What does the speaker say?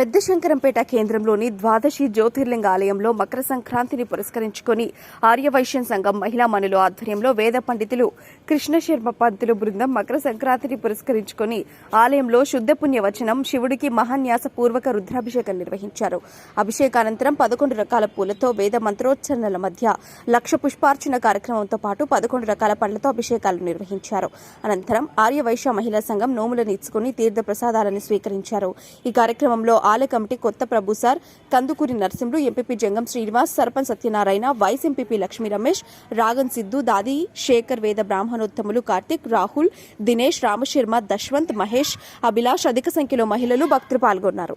పెద్ద శంకరంపేట కేంద్రంలోని ద్వాదశి జ్యోతిర్లింగ ఆలయంలో మకర సంక్రాంతిని పురస్కరించుకొని ఆర్యవైశ్యం సంఘం మహిళా మనుల ఆధ్వర్యంలో వేద పండితులు కృష్ణశర్మ పంతులు బృందం మకర సంక్రాంతిని పురస్కరించుకొని ఆలయంలో శుద్ధ పుణ్యవచనం శివుడికి మహాన్యాసపూర్వక రుద్రాభిషేకం నిర్వహించారు. అభిషేకానంతరం పదకొండు రకాల పూలతో వేద మంత్రోచ్చరణల మధ్య లక్ష పుష్పార్చన కార్యక్రమంతో పాటు పదకొండు రకాల పండ్లతో అభిషేకాలు నిర్వహించారు. అనంతరం ఆర్యవైశ్య మహిళా సంఘం నోములను ఇచ్చుకుని తీర్థ ప్రసాదాలను స్వీకరించారు. ఈ కార్యక్రమంలో ఆలయ కమిటీ కొత్త Prabhu sir Kandukuri Narasimhulu MPP Jangam Srinivas sarpanch Satyanarayana vice MPP Lakshmi Ramesh Ragan Siddhu Dadi Shekhar Veda బ్రాహ్మణోత్తములు Karthik Rahul Dinesh Rama Sharma దశ్వంత్ Mahesh Abhilash అధిక సంఖ్యలో మహిళలు భక్తులు పాల్గొన్నారు